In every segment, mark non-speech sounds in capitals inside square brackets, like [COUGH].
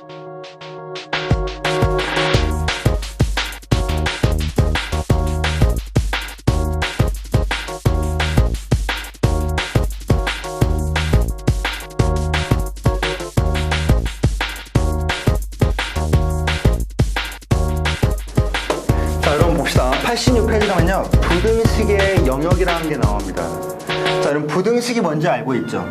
자, 여러분 봅시다. 86페이지 가면요. 부등식의 영역이라는 게 나옵니다. 자, 여러분 부등식이 뭔지 알고 있죠?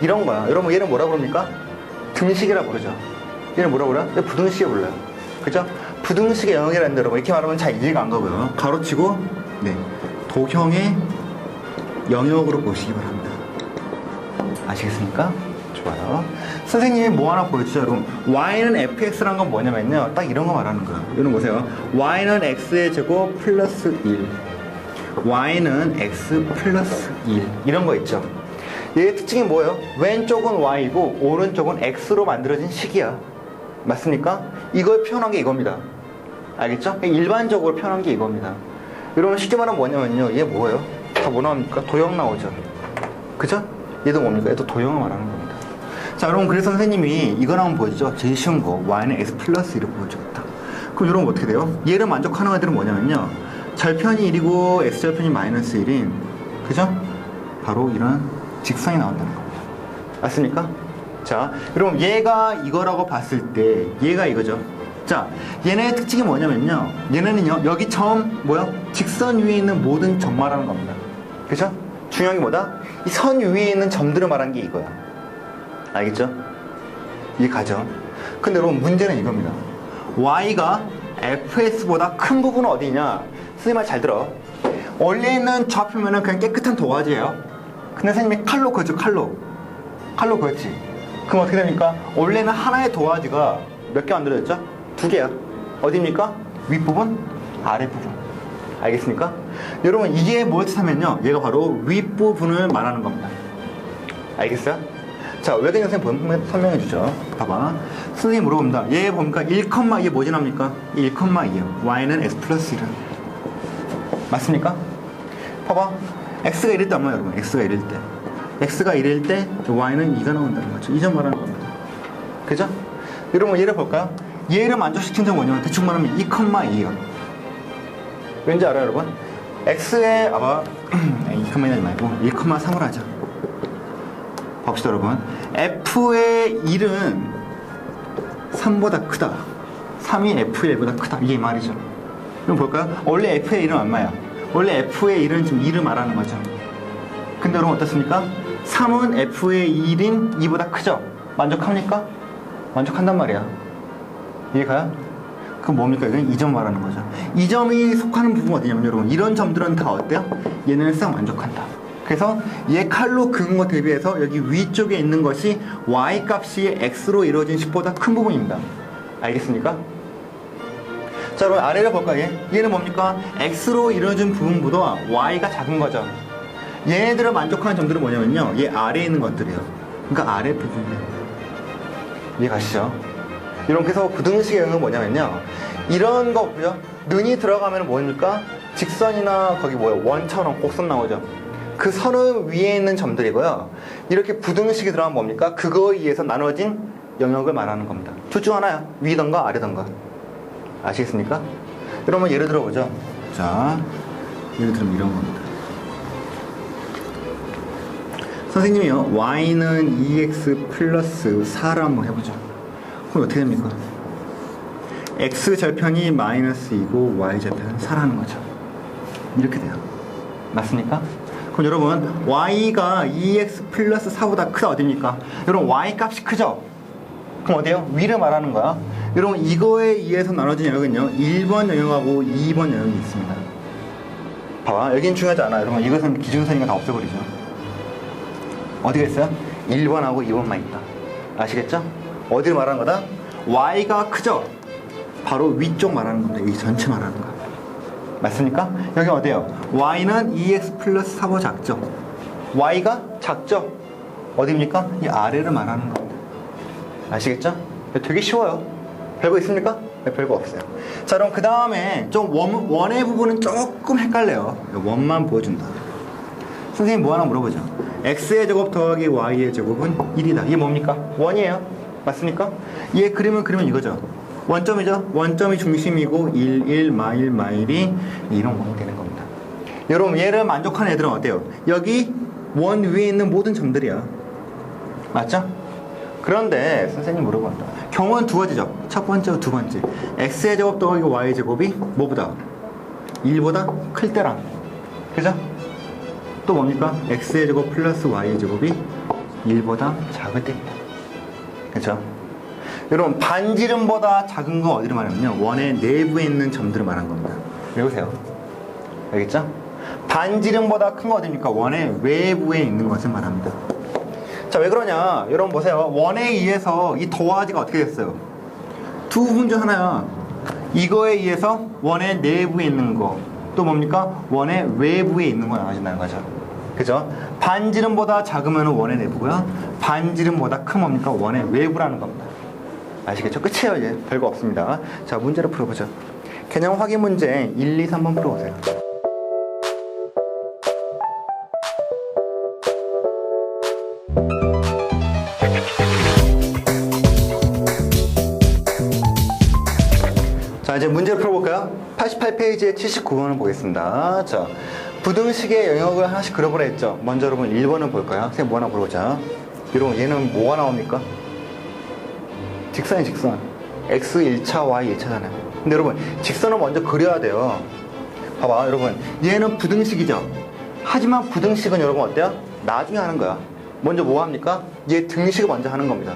이런 거야. 여러분 얘는 뭐라 부릅니까? 등식이라 부르죠. 얘는 뭐라 그래요? 얘 부등식이 불러요. 그죠? 부등식의 영역이라는 데 여러분 이렇게 말하면 잘 이해가 안 가고요. 가로치고 네. 도형의 영역으로 보시기 바랍니다. 아시겠습니까? 좋아요. 선생님이 뭐 하나 보여주죠, 여러분. y는 fx란 건 뭐냐면요. 딱 이런 거 말하는 거예요. 이런 거 보세요. y는 x의 제곱 플러스 1. y는 x 플러스 1. 이런 거 있죠. 얘의 특징이 뭐예요? 왼쪽은 y고 오른쪽은 x로 만들어진 식이야. 맞습니까? 이걸 표현한 게 이겁니다. 알겠죠? 일반적으로 표현한 게 이겁니다. 여러분 쉽게 말하면 뭐냐면요. 얘 뭐예요? 다 뭐 나옵니까? 도형 나오죠. 그죠? 얘도 뭡니까? 얘도 도형을 말하는 겁니다. 자, 여러분, 그래서 선생님이 이거랑 한번 보여주죠. 제일 쉬운 거. y는 x 플러스 1을 보여주겠다. 그럼 여러분 어떻게 돼요? 얘를 만족하는 애들은 뭐냐면요. 절편이 1이고 x절편이 마이너스 1인, 그죠? 바로 이런 직선이 나온다는 겁니다. 맞습니까? 자, 여러분, 얘가 이거라고 봤을 때, 얘가 이거죠. 자, 얘네의 특징이 뭐냐면요. 얘네는요, 여기 점, 뭐야? 직선 위에 있는 모든 점 말하는 겁니다. 그죠? 중요한 게 뭐다? 이 선 위에 있는 점들을 말한 게 이거야. 알겠죠? 이해 가죠? 근데 여러분 문제는 이겁니다. y가 fs보다 큰 부분은 어디냐? 선생님 말 잘 들어. 원래 있는 좌표면은 그냥 깨끗한 도화지예요. 근데 선생님이 칼로 그었죠, 칼로. 칼로 그었지. 그럼 어떻게 됩니까? 원래는 하나의 도화지가 몇 개 만들어졌죠? 두 개야. 어디입니까? 윗부분, 아랫부분. 알겠습니까? 여러분 이게 뭘 뜻하면요. 얘가 바로 윗부분을 말하는 겁니다. 알겠어요? 자, 외근 선생님 본- 설명해 주죠. 봐봐. 선생님 물어봅니다. 얘 보니까 1,2에 뭐 지납니까? 1,2요. y는 x 플러스 1은. 맞습니까? 봐봐. x가 1일 때 얼마야, 여러분? x가 1일 때. X가 1일 때 y는 2가 나온다는 거죠. 이점 말하는 겁니다. 그죠? 여러분 얘를 볼까요? 얘를 만족시킨 점 뭐냐면 대충 말하면 2,2예요. 왠지 알아요, 여러분? x의 아마 2,2 하지 말고 1,3을 하자. 봅시다, 여러분. f의 1은 3보다 크다. 3이 f의 1보다 크다. 이게 말이죠. 그럼 볼까요? 원래 f의 1은 얼마야? 원래 f의 1은 지금 2를 말하는 거죠. 근데 여러분 어떻습니까? 3은 f의 1인 2보다 크죠? 만족합니까? 만족한단 말이야. 이해가요? 그럼 뭡니까? 이건 이점 말하는 거죠. 이 점이 속하는 부분 어디냐면 여러분 이런 점들은 다 어때요? 얘는 싹 만족한다. 그래서 얘 칼로 그은 거 대비해서 여기 위쪽에 있는 것이 y 값이 x로 이루어진 식보다 큰 부분입니다. 알겠습니까? 자, 그럼 아래를 볼까요? 얘? 얘는 뭡니까? x로 이루어진 부분보다 y가 작은 거죠. 얘네들을 만족하는 점들은 뭐냐면요. 얘 아래에 있는 것들이에요. 그러니까 아래 부분이에요. 이해 가시죠? 이런 그래서 부등식의 영역은 뭐냐면요. 이런 거 보죠? 눈이 들어가면 뭡니까? 직선이나 거기 뭐예요? 원처럼 곡선 나오죠. 그 선은 위에 있는 점들이고요. 이렇게 부등식이 들어가면 뭡니까? 그거에 의해서 나눠진 영역을 말하는 겁니다. 둘 중 하나야. 위던가 아래던가. 아시겠습니까? 여러분 예를 들어보죠. 자, 예를 들면 이런 겁니다. 선생님이요. y는 2x 플러스 4를 한번 해보죠. 그럼 어떻게 됩니까? x 절편이 마이너스 2고 y 절편은 4라는 거죠. 이렇게 돼요. 맞습니까? 그럼 여러분 y가 2x 플러스 4보다 크다 어딥니까? 여러분 y 값이 크죠? 그럼 어디요? 위를 말하는 거야. 여러분 이거에 의해서 나눠진 영역은요. 1번 영역하고 2번 영역이 있습니다. 봐봐 여긴 중요하지 않아. 여러분 이것은 기준선이니까 다 없애버리죠. 어디가 있어요? 1번하고 2번만 있다. 아시겠죠? 어디를 말하는 거다? y가 크죠? 바로 위쪽 말하는 겁니다. 이 전체 말하는 거. 맞습니까? 여기 어디요? y는 2x 플러스 4보 작죠? y가 작죠? 어디입니까? 이 아래를 말하는 겁니다. 아시겠죠? 되게 쉬워요. 별거 있습니까? 네, 별거 없어요. 자, 그럼 그 다음에 좀 원, 원의 부분은 조금 헷갈려요. 원만 보여준다. 선생님 뭐 하나 물어보죠. x의 제곱 더하기 y의 제곱은 1이다. 이게 뭡니까? 원이에요. 맞습니까? 얘 그림을 그리면 이거죠. 원점이죠. 원점이 중심이고 1, 1, 마일, 마일이 이런 모양이 되는 겁니다. 여러분 얘를 만족하는 애들은 어때요? 여기 원 위에 있는 모든 점들이야. 맞죠? 그런데 선생님 물어본다. 경우는 두 가지죠. 첫 번째와 두 번째. x의 제곱 더하기 y의 제곱이 뭐보다? 1보다 클 때랑. 그죠? 또 뭡니까? x의 제곱 플러스 y의 제곱이 1보다 작을 때입니다. 그죠? 여러분 반지름보다 작은 거 어디를 말하냐면요. 원의 내부에 있는 점들을 말한 겁니다. 외우세요. 알겠죠? 반지름보다 큰 거 어디입니까? 원의 외부에 있는 것을 말합니다. 자, 왜 그러냐? 여러분 보세요. 원에 의해서 이 더하기가 어떻게 됐어요? 두 부분 중 하나야. 이거에 의해서 원의 내부에 있는 거. 또 뭡니까? 원의 외부에 있는 거 나눠진다는 거죠. 그죠? 반지름보다 작으면 원의 내부고요. 반지름보다 큰 뭡니까? 원의 외부라는 겁니다. 아시겠죠? 끝이에요, 이제. 별거 없습니다. 자, 문제를 풀어보죠. 개념 확인 문제 1, 2, 3번 풀어보세요. 자, 이제 문제를 풀어볼까요? 88페이지의 79번을 보겠습니다. 자, 부등식의 영역을 하나씩 그려보라 했죠. 먼저 여러분 1번을 볼까요? 선생님 뭐 하나 물어보자. 여러분, 얘는 뭐가 나옵니까? 직선이 직선. x 1차, y 1차잖아요. 근데 여러분, 직선을 먼저 그려야 돼요. 봐봐, 여러분. 얘는 부등식이죠. 하지만 부등식은 여러분 어때요? 나중에 하는 거야. 먼저 뭐 합니까? 얘 등식을 먼저 하는 겁니다.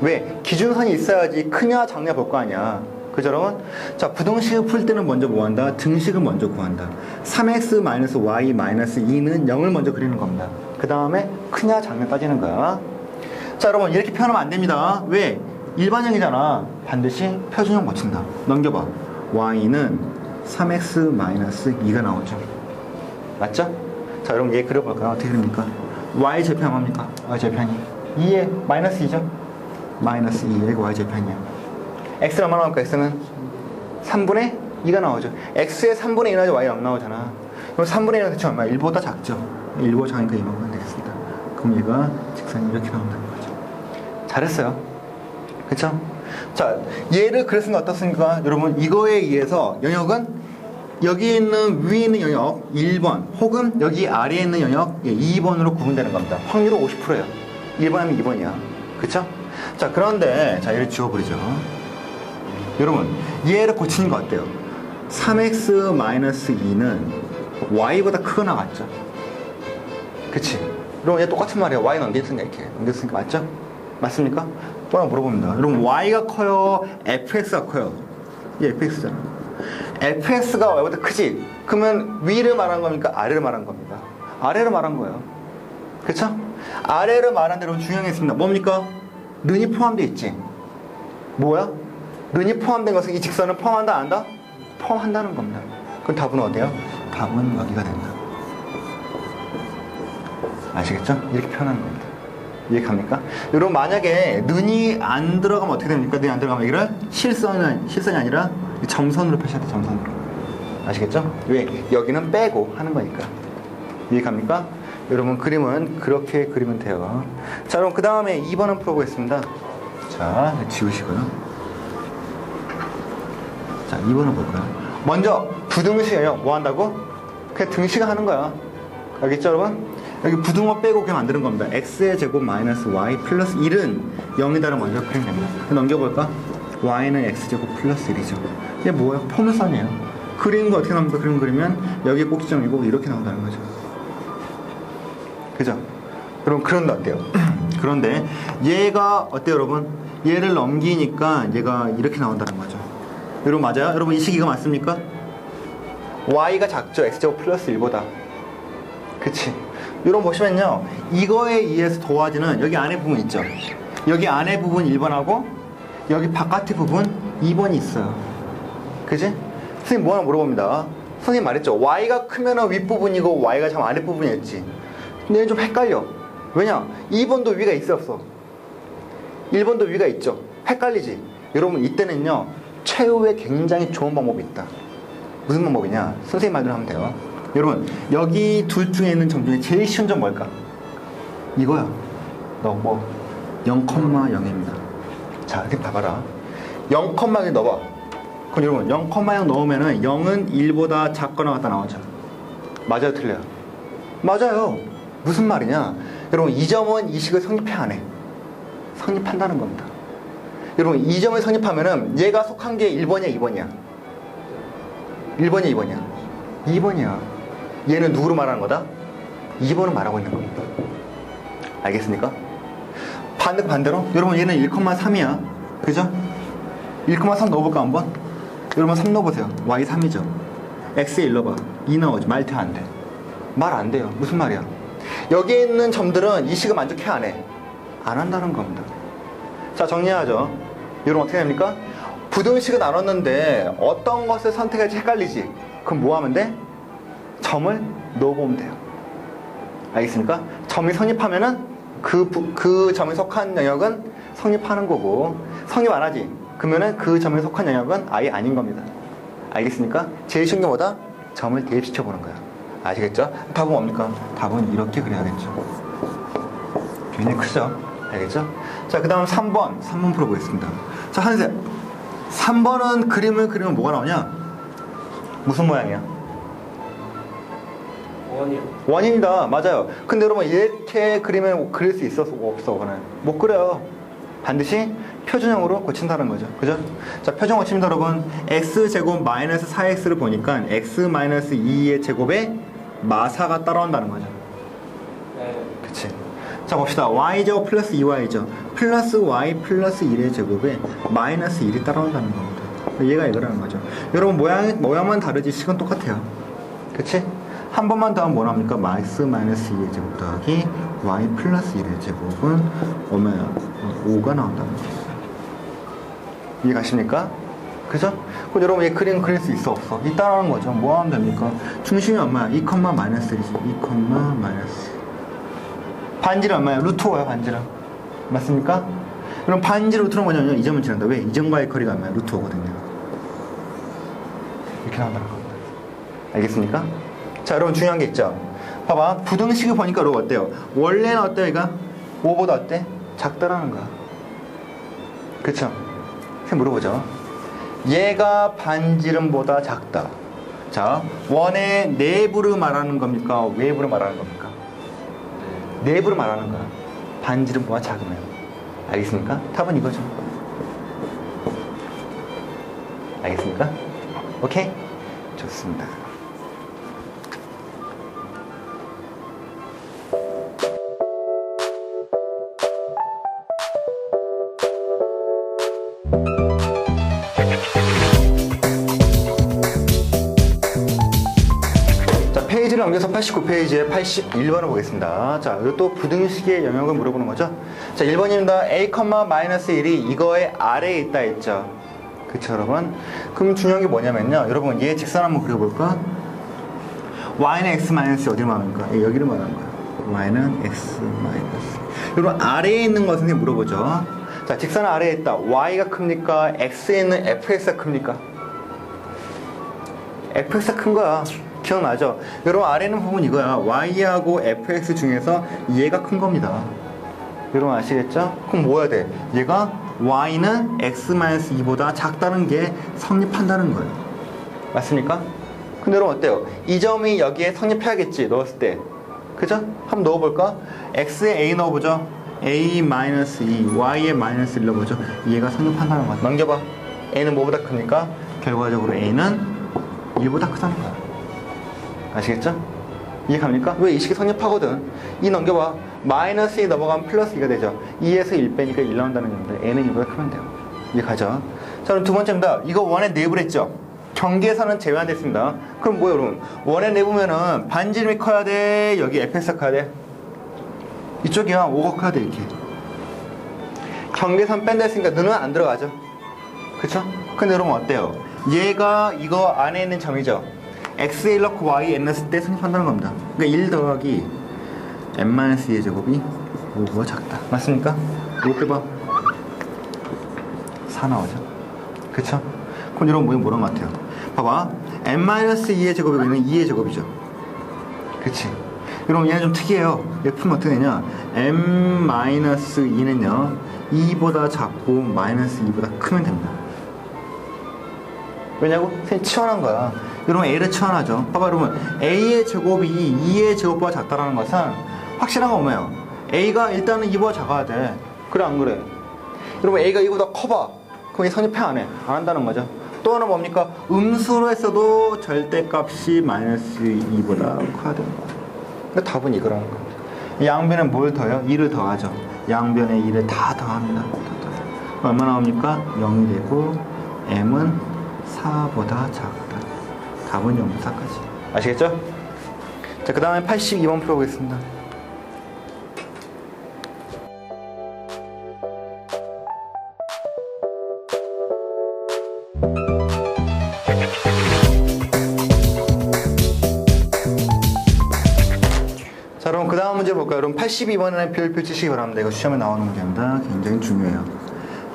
왜? 기준선이 있어야지 크냐 작냐 볼 거 아니야. 그죠, 여러분? 자, 부등식을 풀 때는 먼저 뭐 한다? 등식을 먼저 구한다. 3x-y-2는 0을 먼저 그리는 겁니다. 그 다음에 크냐 작냐 따지는 거야. 자, 여러분, 이렇게 표현하면 안 됩니다. 왜? 일반형이잖아. 반드시 표준형 맞춘다. 넘겨봐. y는 3x-2가 나오죠. 맞죠? 자, 여러분, 얘 그려볼까요? 어떻게 그립니까? y 제편 합니까? y 제편이 2에 마이너스 2죠? 마이너스 2에 y 제편이야. X는 얼마 나올까? x는 3분의 2가 나오죠. x의 3분의 2 나오지 y 안 나오잖아. 그럼 3분의 1은 대체 얼마? 1보다 작죠. 1보다 작으니까 이만큼 되겠습니다. 그럼 얘가 직선이 이렇게 나온다는 거죠. 잘했어요. 그쵸? 자, 얘를 그랬으면 어떻습니까? 여러분, 이거에 의해서 영역은 여기 있는 위에 있는 영역 1번 혹은 여기 아래에 있는 영역 2번으로 구분되는 겁니다. 확률은 50%예요. 1번 하면 2번이야. 그쵸? 자, 그런데 자, 얘를 지워버리죠. 여러분, 얘를 고치는 거 어때요? 3x-2는 y보다 크거나 같죠? 그치? 여러분, 얘 똑같은 말이에요. y 넘겼으니까 이렇게. 넘겼으니까 맞죠? 맞습니까? 또 하나 물어봅니다. 여러분, y가 커요? fx가 커요? 얘 fx잖아. fx가 y보다 크지? 그러면 위를 말한 겁니까? 아래를 말한 겁니까? 아래를 말한 거예요. 그쵸? 아래를 말한 대로 중요한 게 있습니다. 뭡니까? 는이 포함되어 있지. 뭐야? 는이 포함된 것은 이 직선을 포함한다, 안 한다? 포함한다는 겁니다. 그럼 답은 어디요? 답은 여기가 된다. 아시겠죠? 이렇게 표현하는 겁니다. 이해 갑니까? 여러분 만약에 눈이 안 들어가면 어떻게 됩니까? 눈이 안 들어가면 이걸 실선은 실선이 아니라 점선으로 표시해야 돼 점선으로 아시겠죠? 왜? 여기는 빼고 하는 거니까 이해 갑니까? 여러분 그림은 그렇게 그리면 돼요 자 그럼 그 다음에 2번은 풀어보겠습니다 자 지우시고요 자 2번을 볼까요? 먼저 부등식이에요 뭐 한다고? 그냥 등식 하는 거야 알겠죠 여러분? 여기 부등호 빼고 그냥 만드는 겁니다. x의 제곱 마이너스 y 플러스 1은 0이다를 먼저 그리면 됩니다. 넘겨볼까? y는 x제곱 플러스 1이죠. 이게 뭐예요? 포물선이에요. 그리는 거 어떻게 나옵니까? 그림 그리면 여기 꼭지점이고 이렇게 나온다는 거죠. 그죠? 그럼 그런데 어때요? [CLEARS THROAT] 그런데 얘가 어때요 여러분? 얘를 넘기니까 얘가 이렇게 나온다는 거죠. 여러분 맞아요? 여러분 이 시기가 맞습니까? y가 작죠? x제곱 플러스 1보다. 그치? 여러분 보시면요. 이거에 의해서 도화지는 여기 안에 부분 있죠. 여기 안에 부분 1번하고 여기 바깥의 부분 2번이 있어요. 그지? 선생님 뭐 하나 물어봅니다. 선생님 말했죠. y가 크면 윗부분이고 y가 참 아랫부분이었지. 근데 좀 헷갈려. 왜냐? 2번도 위가 있어 없어? 1번도 위가 있죠. 헷갈리지? 여러분 이때는요. 최후에 굉장히 좋은 방법이 있다. 무슨 방법이냐? 선생님 말대로 하면 돼요. 여러분 여기 둘 중에 있는 점 중에 제일 쉬운 점 뭘까? 이거야. 너뭐 0,0입니다. 자, 이렇게 봐봐라. 0,0 넣어봐. 그럼 여러분, 0,0 넣으면은 0은 1보다 작거나 같다 나오죠. 맞아요, 틀려요? 맞아요. 무슨 말이냐? 여러분, 이 점은 이 식을 성립해 안 해? 성립한다는 겁니다. 여러분, 이 점을 성립하면은 얘가 속한 게 1번이야, 2번이야? 1번이야, 2번이야? 2번이야. 얘는 누구로 말하는 거다? 2번을 말하고 있는 겁니다. 알겠습니까? 반대 반대로 여러분 얘는 1,3이야. 그죠? 1,3 넣어볼까 한번? 여러분 3 넣어보세요. y 3이죠. x에 1 넣어봐. 2 나오죠. 말돼 안 돼. 말 안 돼요. 무슨 말이야? 여기에 있는 점들은 이 식을 만족해 안 해? 안 한다는 겁니다. 자 정리하죠. 여러분 어떻게 됩니까? 부등식을 나눴는데 어떤 것을 선택할지 헷갈리지. 그럼 뭐 하면 돼? 점을 넣어보면 돼요. 알겠습니까? 점이 성립하면은 그, 부- 그 점에 속한 영역은 성립하는 거고 성립 안 하지? 그러면은 그 점에 속한 영역은 아예 아닌 겁니다. 알겠습니까? 제일 쉬운 게 뭐다? 점을 대입시켜 보는 거야. 아시겠죠? 답은 뭡니까? 답은 이렇게 그려야겠죠. 굉장히 크죠? 알겠죠? 자, 그 다음 3번. 3번 풀어보겠습니다. 자, 한세. 3번은 그림을 그리면 뭐가 나오냐? 무슨 모양이야? 원이요. 원인이다. 맞아요. 근데 여러분 이렇게 그리면 그릴 수 있어 없어 그는 못 그려요. 반드시 표준형으로 고친다는 거죠. 그죠? 자, 표준 고칩니다, 여러분. x 제곱 마이너스 4x를 보니까 x 마이너스 2의 제곱에 마사가 따라온다는 거죠. 자, 봅시다. y제곱 플러스 2y죠. 플러스 y 플러스 1의 제곱에 마이너스 1이 따라온다는 겁니다. 얘가 이거라는 거죠. 여러분, 모양, 모양만 다르지 식은 똑같아요. 그치? 한 번만 더 하면 뭐 나옵니까? 마이너스 마이너스 2의 제곱 더하기 y 플러스 1의 제곱은 얼마야? 5가 나온다는 거죠. 이해 가십니까? 그죠? 그럼 여러분, 이 그림 그릴 수 있어, 없어? 있다라는 거죠. 뭐 하면 됩니까? 중심이 얼마야? 2, 마이너스 1이지. 2, 마이너스 반지름 얼마야? 루트 5야 반지름 맞습니까? 그럼 반지름 루트는 뭐냐면 이 점을 지난다 왜? 이 점과의 거리가 얼마야? 루트 5거든요 이렇게 나온다는 겁니다 알겠습니까? 자 여러분 중요한 게 있죠 봐봐 부등식을 보니까 여러분 어때요? 원래는 어때요 얘가? 5보다 어때? 작다라는 거야 그쵸? 선생님 물어보죠 얘가 반지름보다 작다 자 원의 내부를 말하는 겁니까? 외부를 말하는 겁니까? 내부를 말하는 거야. 반지름보다 작으면. 알겠습니까? 답은 이거죠. 알겠습니까? 오케이? 좋습니다. 넘겨서 89페이지에 81번을 보겠습니다. 자, 또 부등식의 영역을 물어보는 거죠. 자, 1번입니다. a, 마이너스 1이 이거의 아래에 있다 했죠. 그쵸, 여러분? 그럼 중요한 게 뭐냐면요. 여러분, 얘 직선 한번 그려볼까? y는 x 마이너스 어디를 말하는 거야? 예, 여기를 말하는 거야. y는 x 마이너스. 여러분, 아래에 있는 선생님 물어보죠. 자, 직선 아래에 있다. y가 큽니까? x에 있는 fx가 큽니까? fx가 큰 거야. 기억나죠? 여러분 아래는 부분 이거야. y하고 fx 중에서 얘가 큰 겁니다. 여러분 아시겠죠? 그럼 뭐 해야 돼? 얘가 y는 x-2보다 작다는 게 성립한다는 거예요. 맞습니까? 근데 여러분 어때요? 이 점이 여기에 성립해야겠지 넣었을 때. 그죠? 한번 넣어볼까? x에 a 넣어보죠. a-2, y에 마이너스 1 넣어보죠. 얘가 성립한다는 거야. 넘겨봐. a는 뭐보다 크니까 결과적으로 a는 1보다 크다는 거야. 아시겠죠? 이해 갑니까? 왜 이 식이 성립하거든. 이 넘겨봐. 마이너스 2 넘어가면 플러스 2가 되죠. 2에서 1 빼니까 1 나온다는 건데 n은 1보다 크면 돼요. 이해 가죠? 자 그럼 두 번째입니다. 이거 원의 내부를 했죠? 경계선은 제외한됐습니다. 그럼 뭐예요 여러분? 원의 내부면은 반지름이 커야 돼? 여기 fx가 커야 돼? 이쪽이야 5가 커야 돼 이렇게. 경계선 뺀다 했으니까 너는 안 들어가죠? 그쵸? 근데 여러분 어때요? 얘가 이거 안에 있는 점이죠? X에 1 넣고 y n 넣었을 때 성립한다는 겁니다. 그러니까 1 더하기 n-2의 제곱이 5보다 작다. 맞습니까? 이거 빼봐. 4 나오죠? 그쵸? 그럼 여러분 뭐에 뭐란 것 같아요? 봐봐. n-2의 제곱이 여기는 2의 제곱이죠? 그치? 여러분 얘는 좀 특이해요. 얘 풀면 어떻게 되냐? n-2는요 2보다 작고 마이너스 2보다 크면 됩니다. 왜냐고? 선생님 치환한 거야. 그러면 A를 치환하죠. 봐봐 여러분 A의 제곱이 2의 제곱보다 작다라는 것은 확실한 건 뭐예요? A가 일단은 2보다 작아야 돼. 그래 안 그래? 여러분 A가 2보다 커봐. 그럼 이 성립해 안 해? 안 한다는 거죠. 또 하나 뭡니까? 음수로 했어도 절대값이 마이너스 2보다 커야 되는 거예요 답은 이거라는 겁니다. 양변에 뭘 더해요? 2를 더하죠. 양변에 2를 다 더합니다. 얼마 나옵니까? 0이 되고 m은 4보다 작아. 4번 영사까지. 아시겠죠? 자 그 다음에 82번 풀어보겠습니다. 자 그럼 그 다음 문제 볼까요? 그럼 82번에 별표 치시기 바랍니다. 이거 시험에 나오는 문제입니다. 굉장히 중요해요.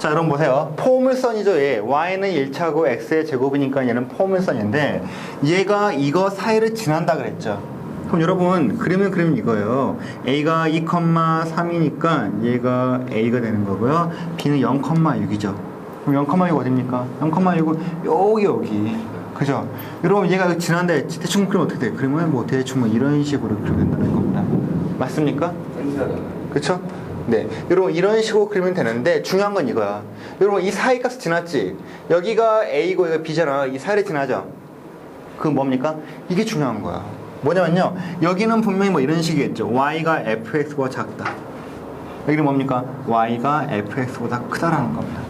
자, 여러분 보세요. 포물선이죠, 얘. y는 1차고 x의 제곱이니까 얘는 포물선인데 얘가 이거 사이를 지난다 그랬죠. 그럼 여러분 그림은 그림 이거예요. a가 2,3이니까 얘가 a가 되는 거고요. b는 0,6이죠. 그럼 0,6 어딥니까? 0,6은 여기 여기. 그죠? 여러분 얘가 지난다 했지. 대충 그리면 어떻게 돼? 그러면 뭐 대충 뭐 이런 식으로 그려된다는 겁니다. 맞습니까? 그쵸? 네. 여러분, 이런 식으로 그리면 되는데, 중요한 건 이거야. 여러분, 이 사이 값 지났지? 여기가 A고, 여기가 B잖아. 이 사이를 지나죠? 그건 뭡니까? 이게 중요한 거야. 뭐냐면요. 여기는 분명히 뭐 이런 식이겠죠. Y가 fx보다 작다. 여기는 뭡니까? Y가 fx보다 크다라는 겁니다.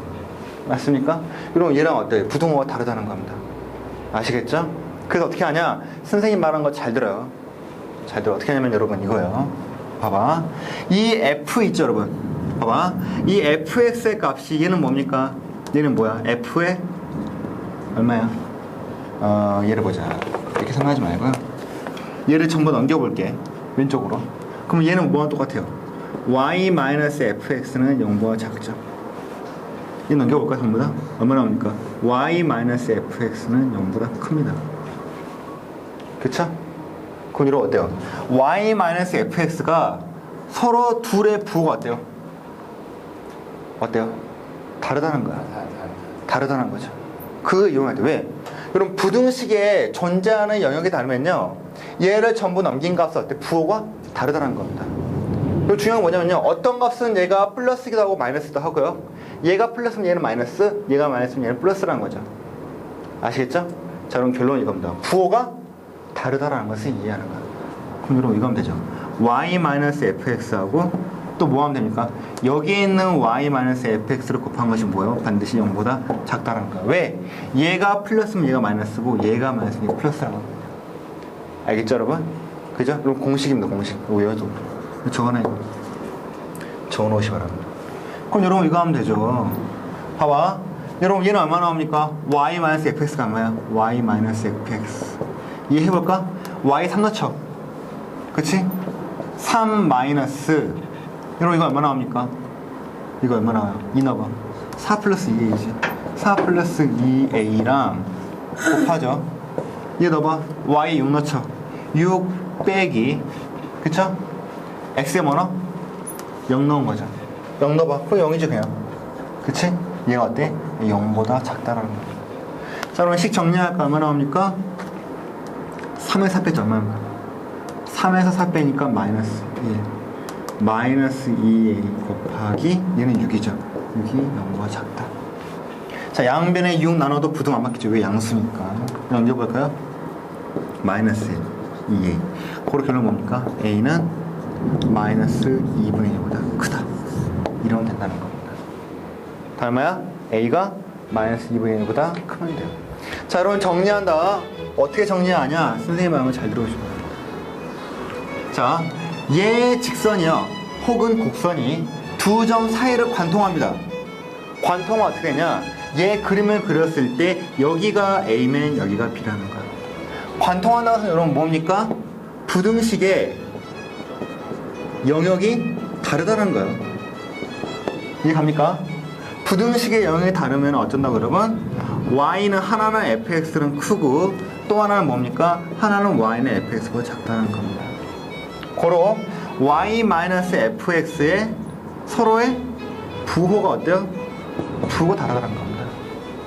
맞습니까? 여러분, 얘랑 어때요? 부등호가 다르다는 겁니다. 아시겠죠? 그래서 어떻게 하냐? 선생님 말한 거 잘 들어요. 잘 들어. 어떻게 하냐면 여러분 이거예요. 봐봐. 이 f 있죠, 여러분. 봐봐. 이 fx의 값이 얘는 뭡니까? 얘는 뭐야? f의 얼마야? 어, 얘를 보자. 이렇게 생각하지 말고요. 얘를 전부 넘겨볼게. 왼쪽으로. 그럼 얘는 뭐와 똑같아요? y-fx는 0보다 작죠. 얘 넘겨볼까 전부 다? 얼마 나옵니까? y-fx는 0보다 큽니다. 그쵸? 그럼 이거 어때요? y-fx가 서로 둘의 부호가 어때요? 어때요? 다르다는 거야. 다르다는 거죠. 그 이용할 때 왜? 여러분 부등식에 존재하는 영역이 다르면요. 얘를 전부 넘긴 값은 어때? 부호가 다르다는 겁니다. 그리고 중요한 건 뭐냐면요. 어떤 값은 얘가 플러스기도 하고 마이너스도 하고요. 얘가 플러스면 얘는 마이너스, 얘가 마이너스면 얘는 플러스라는 거죠. 아시겠죠? 자, 그럼 결론은 이겁니다. 부호가 다르다라는 것을 이해하는 거야. 그럼 여러분 이거 하면 되죠. y-fx하고 또 뭐 하면 됩니까? 여기에 있는 y-fx를 곱한 것이 뭐예요? 반드시 0보다 작다라는 거야. 왜? 얘가 플러스면 얘가 마이너스고 얘가 마이너스면 겁니다. 알겠죠 여러분? 그죠? 그럼 공식입니다 공식. 외워줘. 적어놔 적어놓으시 바랍니다. 그럼 여러분 이거 하면 되죠. 봐봐. 여러분 얘는 얼마 나옵니까? y-fx가 얼마야? y-fx. 이해해볼까? y 3 넣죠. 그치? 3 마이너스 여러분 이거 얼마 나옵니까? 이거 얼마 나와요? 2 넣어봐 4 플러스 2a지 4 플러스 2a랑 곱하죠 얘 넣어봐 y 6 넣죠 6 빼기 그쵸? x에 뭐 넣어? 0 넣은 거죠 0 넣어봐 그럼 0이지 그냥 그치? 얘가 어때? 0보다 작다라는 거야 자 그러면 식 정리할까 얼마 나옵니까? 3에서 4 빼지 얼마입니까? 3에서 4 빼니까 마이너스 1 마이너스 2a 곱하기 얘는 6이죠. 6이 0보다 작다. 자 양변에 6 나눠도 부등 안 맞겠죠. 왜 양수니까. 넘겨볼까요? 마이너스 1 2a 고로 결론 뭡니까? a는 마이너스 2분의 1보다 크다. 이러면 된다는 겁니다. 다음에야 a가 마이너스 2분의 1보다 크면 돼요. 자 여러분 정리한다 어떻게 정리하냐 선생님 말을 잘 들어오시고 자, 얘 직선이요 혹은 곡선이 두 점 사이를 관통합니다 관통은 어떻게 되냐 얘 그림을 그렸을 때 여기가 A면 여기가 B라는 거야 관통한다고 해서 여러분 뭡니까? 부등식의 영역이 다르다는 거예요 이해 갑니까? 부등식의 영역이 다르면 어쩐다고 여러분? y는 하나는 fx는 크고 또 하나는 뭡니까? 하나는 y는 fx보다 작다는 겁니다. 고로 y-fx의 서로의 부호가 어때요? 부호가 다르다는 겁니다.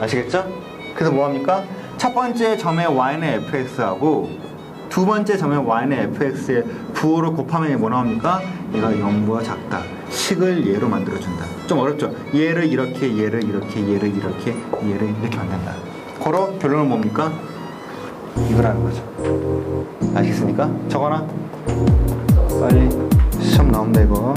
아시겠죠? 그래서 뭐합니까? 첫 번째 점의 y는 fx하고 두 번째 점의 y는 fx의 부호를 곱하면 뭐 나옵니까? 얘가 0보다 작다. 식을 얘로 만들어준다. 좀 어렵죠? 얘를 이렇게, 얘를 이렇게, 얘를 이렇게, 얘를 이렇게 만든다. 그러 결론은 뭡니까? 이거라는 거죠. 아시겠습니까? 적어놔. 빨리 시험 나온다 이거.